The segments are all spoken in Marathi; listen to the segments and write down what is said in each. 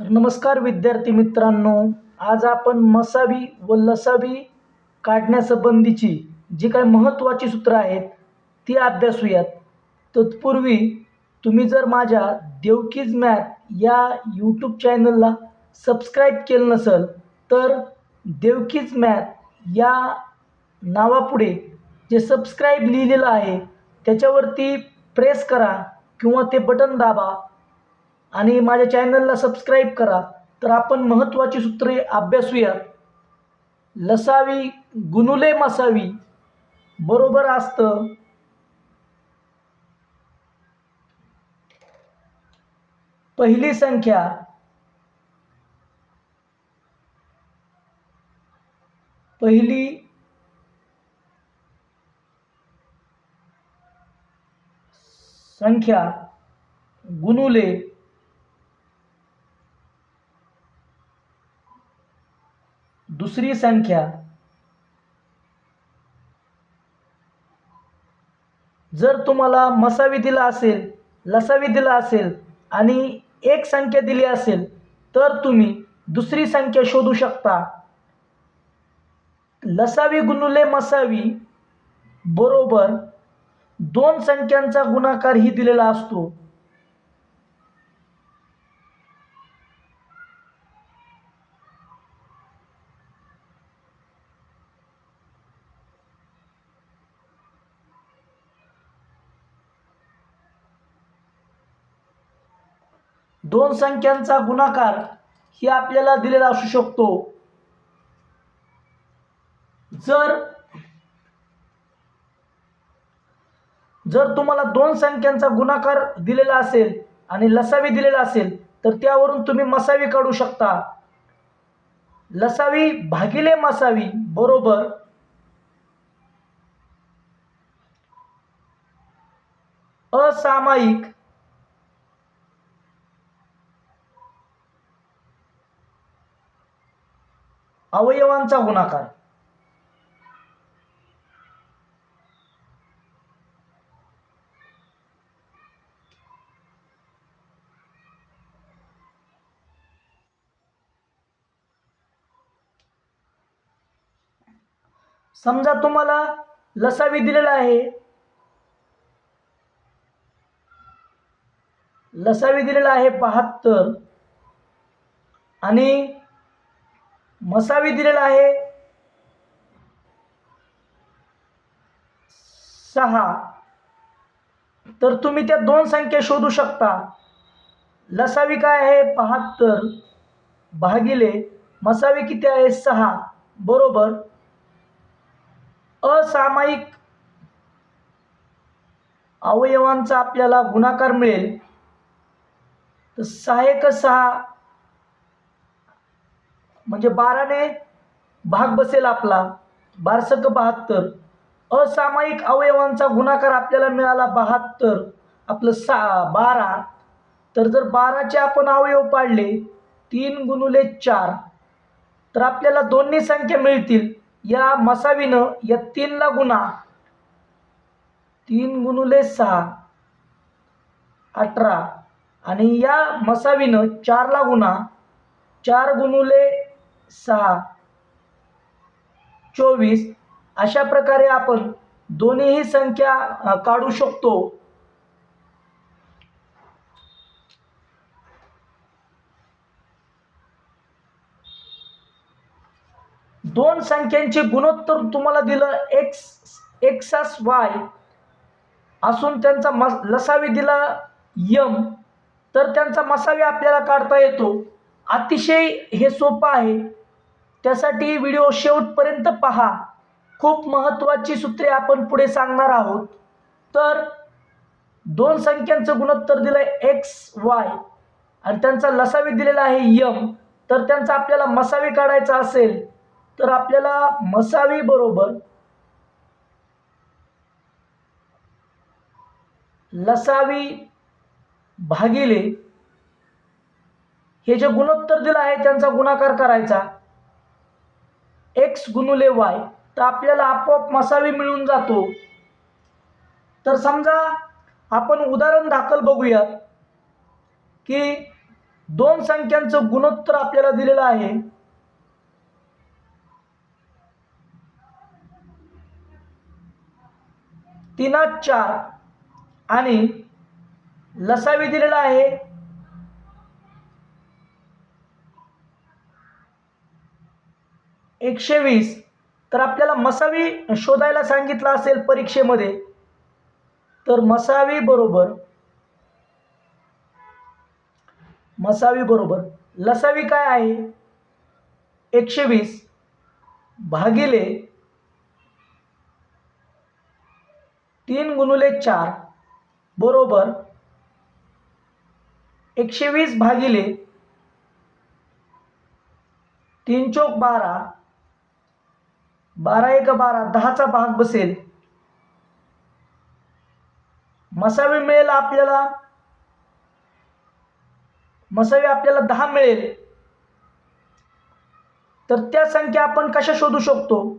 तर नमस्कार विद्यार्थी मित्रांनो आज आपण मसावी व लसावी काढण्यासंबंधीची जी काही महत्त्वाची सूत्रं आहेत ती अभ्यासूयात. तत्पूर्वी तुम्ही जर माझ्या देवकीज मॅथ या यूट्यूब चॅनलला सबस्क्राईब केलं नसेल तर देवकीज मॅथ या नावापुढे जे सबस्क्राईब लिहिलेलं आहे त्याच्यावरती प्रेस करा किंवा ते बटन दाबा. आणि माझ्या चॅनलला सबस्क्राईब करा. तर आपण महत्त्वाची सूत्रे अभ्यासूया. लसावी गुनुले मसावी बरोबर असतं. पहिली संख्या पहिली संख्या गुनुले. दुसरी संख्या जर तुम्हाला मसावी दिला असेल लसावी दिला असेल आणि एक संख्या दिली असेल तर तुम्ही दुसरी संख्या शोधू शकता. लसावी गुणुले मसावी बरोबर दोन संख्यांचा गुणाकार ही दिलेला असतो. दोन संख्यांचा गुणाकार ही आपल्याला दिलेला असू शकतो. जर जर तुम्हाला दोन संख्यांचा गुणाकार दिलेला असेल आणि लसावी दिलेला असेल तर त्यावरून तुम्ही मसावी काढू शकता. लसावी भागिले मसावी बरोबर असामायिक अवयवांचा गुणाकार. समजा तुम्हाला लसावी दिलेला आहे. लसावी दिलेला आहे बहात्तर. आणि मसावी दिलेला आहे. सहा. तर तुम्ही त्या दोन संख्या शोधू शकता. लसावी काय आहे? बहात्तर. भागिले. मसावी किती आहे? सहा. बरोबर. असामायिक अवयवांचा आपल्याला गुणाकार मिळेल. तर सहा एक सहा. म्हणजे बाराने भाग बसेल आपला. बारसक बहात्तर. असामायिक अवयवांचा गुणाकार आपल्याला मिळाला बहात्तर. आपलं सा बारा. तर जर बाराचे आपण अवयव पाडले तीन गुणुले चार. तर आपल्याला दोन्ही संख्या मिळतील. या मसावीनं या तीनला गुणा. तीन गुणुले सहा. अठरा. आणि या मसावीनं चारला गुणा. चार गुणुले सहा चोवीस अशा प्रकारे आपण दोन्हीही संख्या काढू शकतो. दोन संख्यांचे गुणोत्तर तुम्हाला दिलं एक्स एक्सास वाय असून त्यांचा मस लसावी दिला यम तर त्यांचा मसावी आपल्याला काढता येतो. अतिशय हे सोपं आहे. त्यासाठी व्हिडिओ शेवटपर्यंत पहा. खूप महत्त्वाची सूत्रे आपण पुढे सांगणार आहोत. तर दोन संख्यांचं गुणोत्तर दिलं आहे एक्स वाय आणि त्यांचा लसावी दिलेला आहे यम तर त्यांचा आपल्याला मसावी काढायचा असेल तर आपल्याला मसावी बरोबर लसावी भागिले हे जे गुणोत्तर दिलं आहे त्यांचा गुणाकार करायचा. एक्स गुणुले वाय तर आपल्याला आपोआप मसावी मिळून जातो. तर समजा आपण उदाहरण दाखल बघूयात की दोन संख्यांचं गुणोत्तर आपल्याला दिलेलं आहे. तीनात चार आणि लसावी दिलेला आहे एकशे वीस तर आपल्याला मसावी शोधायला सांगितलं असेल परीक्षेमध्ये. तर मसावी बरोबर मसावी बरोबर लसावी काय आहे? एकशे वीस भागिले तीन गुणुले चार बरोबर एकशे वीस भागिले तीन चौक बारा बारा एक बारा दहाचा भाग बसेल. मसावी मिळेल आपल्याला. मसावी आपल्याला दहा मिळेल. तर त्या संख्या आपण कशा शोधू शकतो?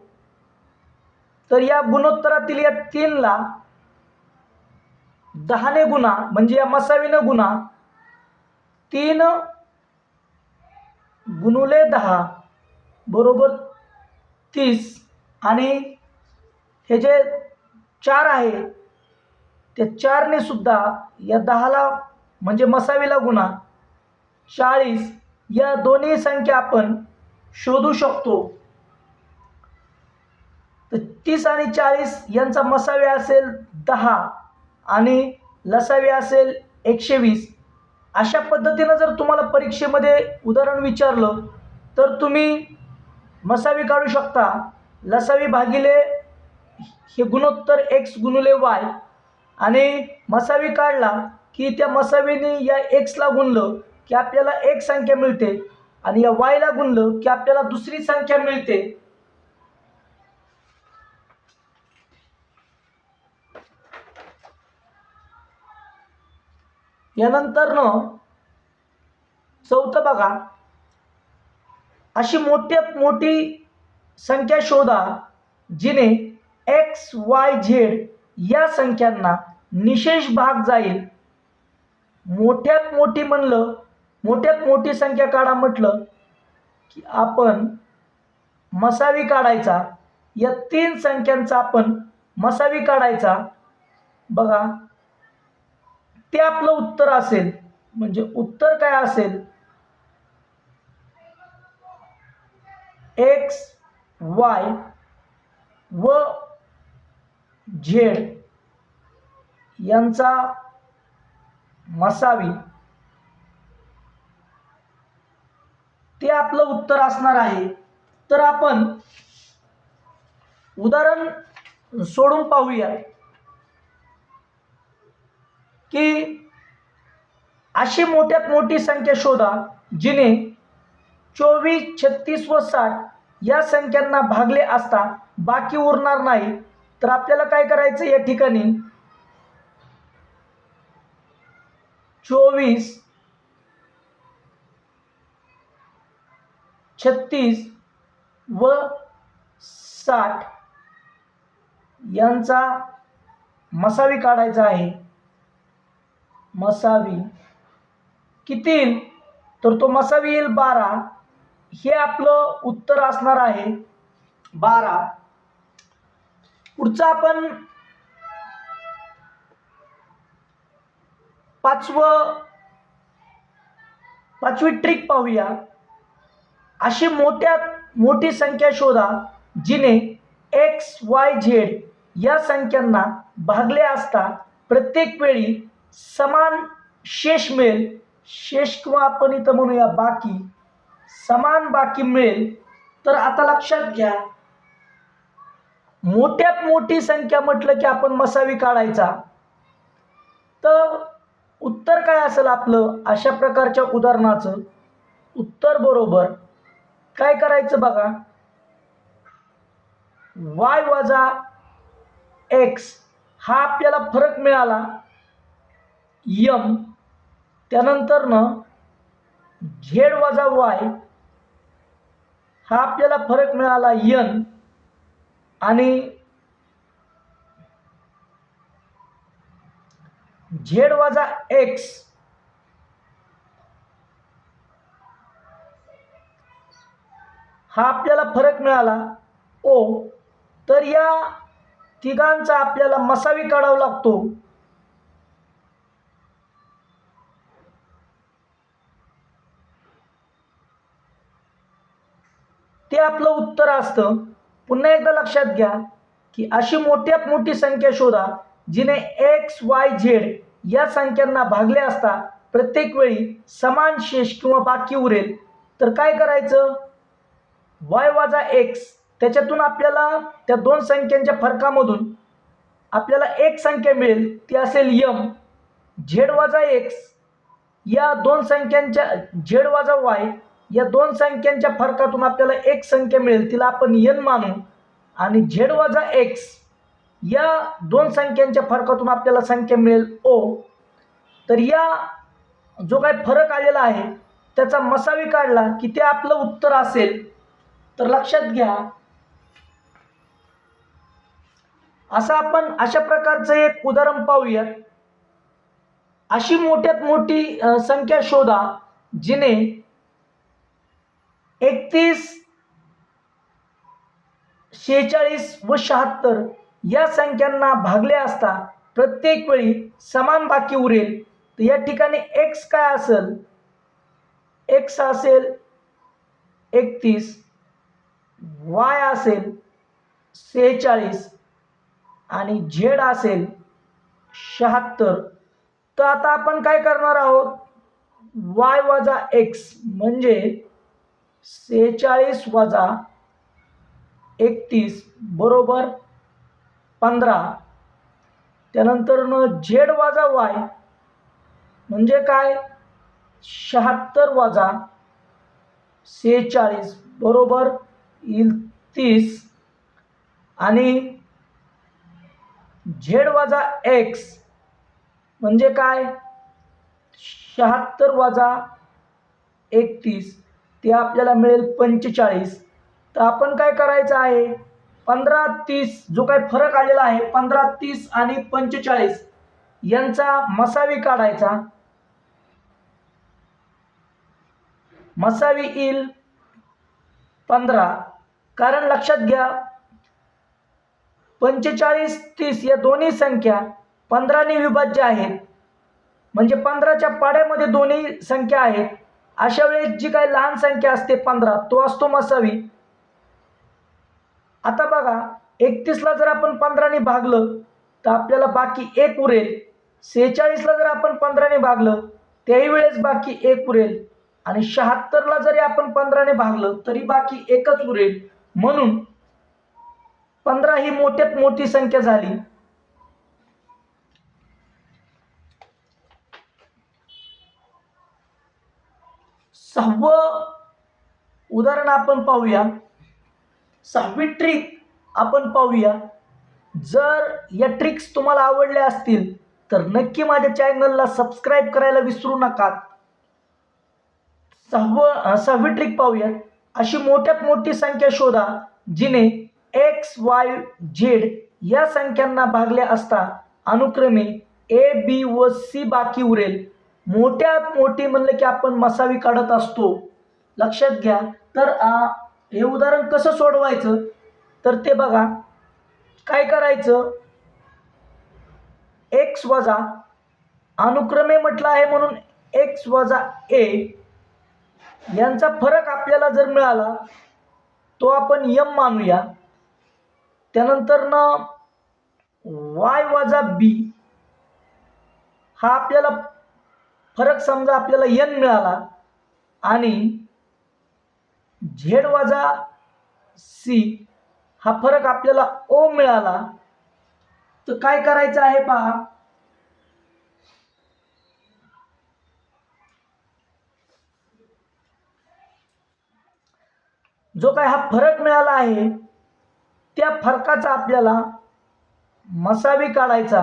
तर या गुणोत्तरातील या तीनला दहाने गुणा म्हणजे या मसावीने गुणा तीन गुणुले दहा बरोबर तीस. आणि हे जे चार आहे त्या चारने सुद्धा या दहाला म्हणजे मसावीला गुणा चाळीस या दोन्ही संख्या आपण शोधू शकतो. तर तीस आणि चाळीस यांचा मसावे असेल दहा आणि लसावे असेल एकशे वीस. अशा पद्धतीनं जर तुम्हाला परीक्षेमध्ये उदाहरण विचारलं तर तुम्ही मसावी काढू शकता. लसावी भागिले हे गुणोत्तर एक्स गुणुले वाय आणि मसावी काढला की त्या मसावीने या एक्सला गुणलं की आपल्याला एक संख्या मिळते आणि या वायला गुणलं की आपल्याला दुसरी संख्या मिळते. यानंतर न चौथं बघा. अशी मोठ्यात मोठी संख्या शोधा जिने एक्स वाय झेड या संख्यांना निशेष भाग जाईल. मोठ्यात मोठी म्हणलं मोठ्यात मोठी संख्या काढा म्हटलं की आपण मसावी काढायचा. या तीन संख्यांचा आपण मसावी काढायचा. बघा ते आपलं उत्तर असेल. म्हणजे उत्तर काय असेल? एक्स वाय व झेड यांचा मसावी. ते आपलं उत्तर असणार आहे. तर आपण उदाहरण सोडून पाहूया. की अशी मोठ्यात मोठी संख्या शोधा जिने चोवीस छत्तीस व साठ या संख्यांना भागले असता बाकी उरणार नाही. तर आपल्याला काय करायचं या ठिकाणी? चोवीस छत्तीस व साठ यांचा मसावी काढायचा आहे. मसावी किती येईल? तर तो मसावी येईल बारा. हे आपलं उत्तर असणार आहे बारा. पुढचं आपण पाचवं पाचवी ट्रिक पाहूया. अशी मोठ्यात मोठी संख्या शोधा जिने एक्स वाय झेड या संख्यांना भागले असता प्रत्येक वेळी समान शेष मिळेल. शेष किंवा आपण इथं म्हणूया बाकी. समान बाकी मिळेल तर आता लक्षात घ्या. मोठ्यात मोठी संख्या म्हटलं की आपण मसावी काढायचा. तर उत्तर काय असेल आपलं? अशा प्रकारच्या उदाहरणाचं. उत्तर बरोबर. काय करायचं बघा? वाय वजा एक्स हा आपल्याला फरक मिळाला. यम. त्यानंतरनं झेड वजा वाय हा आपल्याला फरक मिळाला यन आणि झेड वजा एक्स हा आपल्याला फरक मिळाला ओ तर या तिघांचा आपल्याला मसावी काढावा लागतो. ते आपलं उत्तर असतं. पुन्हा एकदा लक्षात घ्या की अशी मोठ्यात मोठी संख्या शोधा जिने एक्स वाय झेड या संख्यांना भागले असता प्रत्येक वेळी समान शेष किंवा बाकी उरेल. तर काय करायचं? वाय वाजा एक्स त्याच्यातून आपल्याला त्या दोन संख्यांच्या फरकामधून आपल्याला एक संख्या मिळेल ती असेल यम झेड वाजा एक्स या दोन संख्यांच्या झेड वाजा वाय या दोन संख्यांच्या फरकातून आपल्याला एक संख्या मिळेल तिला आपण यन मानू. आणि झेड वजा एक्स या दोन संख्यांच्या फरकातून आपल्याला संख्या मिळेल ओ तर या जो काही फरक आलेला आहे त्याचा मसावी काढला की ते आपलं उत्तर असेल. तर लक्षात घ्या. असं आपण अशा प्रकारचं एक उदाहरण पाहूयात. अशी मोठ्यात मोठी संख्या शोधा जिने एकतीस शेहेचाळीस व शहात्तर या संख्यांना भागले असता प्रत्येक वेळी समान बाकी उरेल. तर या ठिकाणी एक्स काय असेल? एक्स असेल एकतीस वाय असेल सेहेचाळीस आणि झेड असेल शहात्तर. तर आता आपण काय करणार आहोत? वाय वजा एक्स म्हणजे सेहेचाळीस वजा एकतीस बरोबर पंधरा. त्यानंतरनं झेड वजा वाय म्हणजे काय? शहात्तर वजा सेहेचाळीस बरोबर इल तीस. आणि झेड वजा एक्स म्हणजे काय? शहात्तर वजा एकतीस. ते आपल्याला मिळेल पंचेचाळीस. तर आपण काय करायचं आहे? पंधरा तीस जो काही फरक आलेला आहे पंधरा तीस आणि पंचेचाळीस यांचा मसावी काढायचा. मसावी येईल पंधरा. कारण लक्षात घ्या पंचेचाळीस तीस या दोन्ही संख्या पंधराने विभाज्य आहेत. म्हणजे पंधराच्या पाड्यामध्ये दोन्ही संख्या आहेत. अशा वेळेस जी काही लहान संख्या असते पंधरा तो असतो मसावी. आता बघा एकतीसला जर आपण पंधराने भागलं तर आपल्याला बाकी एक उरेल. सेहेचाळीसला जर आपण पंधराने भागलं त्याही वेळेस बाकी एक उरेल. आणि शहात्तरला जरी आपण पंधराने भागलं तरी बाकी एकच उरेल. म्हणून पंधरा ही मोठ्यात मोठी संख्या झाली. सहावं उदाहरण आपण पाहूया. सहावी ट्रिक आपण पाहूया. जर या ट्रिक्स तुम्हाला आवडल्या असतील तर नक्की माझ्या चॅनलला सबस्क्राईब करायला विसरू नका. सहावं सहावी ट्रिक पाहूया. अशी मोठ्यात मोठी संख्या शोधा जिने एक्स वाय झेड या संख्यांना भागल्या असता अनुक्रमे ए बी व सी बाकी उरेल. मोठ्यात मोठी म्हणलं की आपण मसावी काढत असतो. लक्षात घ्या. तर आ, हे उदाहरण कसं सोडवायचं? तर ते बघा. काय करायचं? एक्स वजा अनुक्रमे म्हटलं आहे म्हणून एक्स वजा ए यांचा फरक आपल्याला जर मिळाला तो आपण यम मानूया. त्यानंतर न वाय वजा बी हा आपल्याला फरक समजा आपल्याला यन मिळाला आणि झेड वजा सी हा फरक आपल्याला ओ मिळाला तर काय करायचं आहे पहा? जो काय हा फरक मिळाला आहे त्या फरकाचा आपल्याला मसावी काढायचा.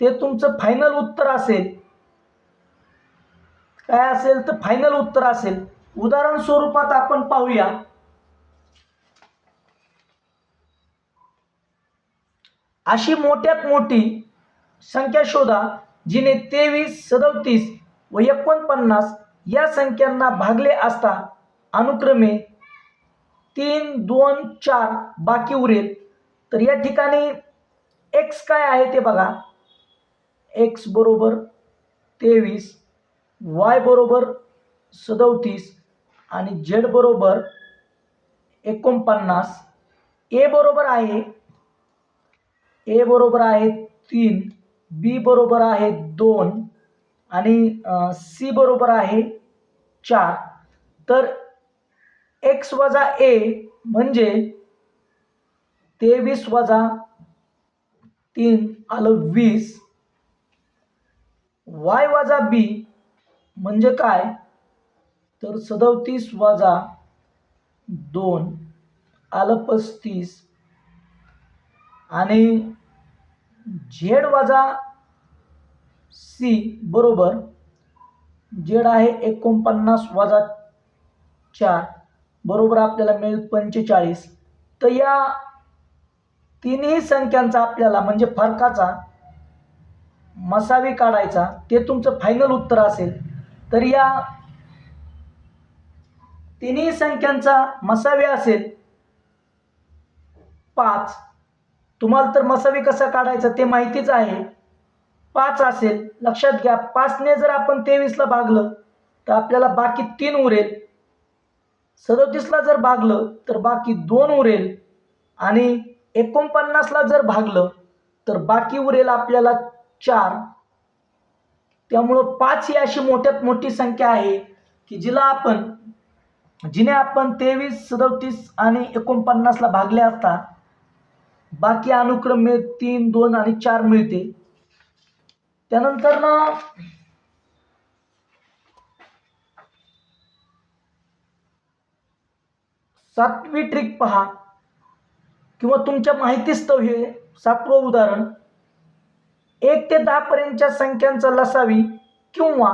ते तुमचं फायनल उत्तर असेल. काय असेल तर फायनल उत्तर असेल. उदाहरण स्वरूपात आपण पाहूया. अशी मोठ्यात मोठी संख्या शोधा जिने तेवीस सदोतीस व एकोणपन्नास या संख्यांना भागले असता अनुक्रमे तीन दोन चार बाकी उरेल. तर या ठिकाणी एक्स काय आहे ते बघा. एक्स बरोबर तेवीस वाय बरोबर सदोतीस आणि झेड बरोबर एकोणपन्नास. ए बरोबर आहे ए बरोबर आहे तीन बी बरोबर आहे दोन आणि सी बरोबर आहे चार. तर एक्स वजा ए म्हणजे तेवीस वजा तीन आलं वीस. वाय वजा बी म्हणजे काय? तर सदोतीस वजा दोन आलं पस्तीस आणि झेड वजा सी बरोबर झेड आहे एकोणपन्नास वजा चार बरोबर आपल्याला मिळेल पंचेचाळीस. तर या तिन्ही संख्यांचा आपल्याला म्हणजे फरकाचा मसावी काढायचा ते तुमचं फायनल उत्तर असेल. तर या तिन्ही संख्यांचा मसावे असेल पाच. तुम्हाला तर मसावी कसा काढायचा ते माहितीच आहे. पाच असेल. लक्षात घ्या पाचने जर आपण तेवीसला भागलं तर आपल्याला बाकी तीन उरेल. सदोतीसला जर भागलं तर बाकी दोन उरेल. आणि एकोणपन्नासला जर भागलं तर बाकी उरेल आपल्याला चार. त्यामुळं पाच ही अशी मोठ्यात मोठी संख्या आहे की जिला आपण जिने आपण तेवीस सदतीस आणि एकोणपन्नासला भागले असता बाकी अनुक्रम तीन दोन आणि चार मिळते. त्यानंतर ना सातवी ट्रिक पहा किंवा तुमच्या माहितीस्तव हे सातवं उदाहरण. एक ते दहापर्यंतच्या संख्यांचा लसावी किंवा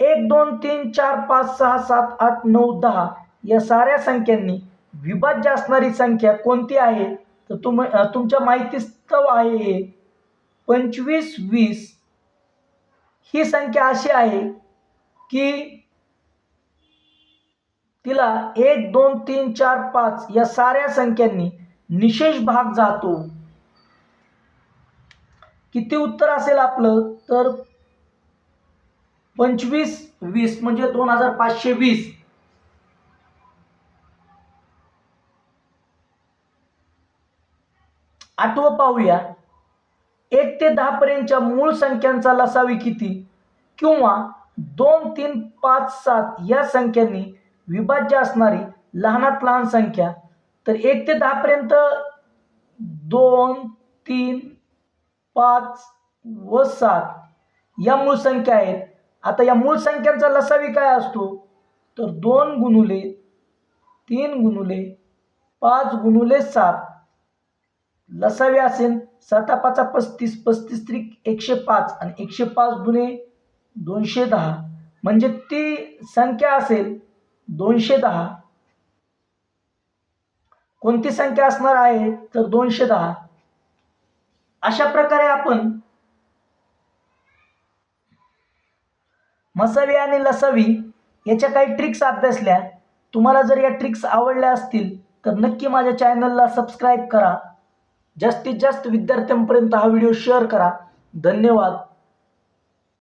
एक दोन तीन चार पाच सहा सात आठ नऊ दहा या साऱ्या संख्यांनी विभाज्य असणारी संख्या कोणती आहे? तर तुम तुमच्या माहितीस्तव आहे. हे पंचवीस वीस. ही संख्या अशी आहे की तिला एक दोन तीन चार पाच या साऱ्या संख्यांनी निशेष भाग जातो. किती उत्तर असेल आपलं तर पंचवीस वीस म्हणजे दोन हजार पाचशे वीस. आठवं पाहूया एक ते दहा पर्यंतच्या मूळ संख्यांचा लसावी किती? किंवा दोन तीन पाच सात या संख्यांनी विभाज्य असणारी लहानात लहान संख्या. तर एक ते दहापर्यंत दोन तीन पाच व सात या मूळ संख्या आहेत. आता या मूळ संख्यांचा लसावी काय असतो? तर दोन गुणुले तीन गुणुले पाच गुणुले सात. लसावी असेल साता पाचा पस्तीस पस्तीस त्रिक एकशे पाच आणि एकशे पाच गुणे दोनशे दहा. म्हणजे ती संख्या असेल दोनशे दहा. कोणती संख्या असणार आहे? तर दोनशे दहा. अशा प्रकारे आपण मसावी आणि लसावी याच्या काही ट्रिक्स अभ्यासल्या. तुम्हाला जर या ट्रिक्स आवडल्या असतील तर नक्की माझ्या चॅनलला सबस्क्राईब करा. जास्तीत जास्त विद्यार्थ्यांपर्यंत हा व्हिडिओ शेअर करा. धन्यवाद.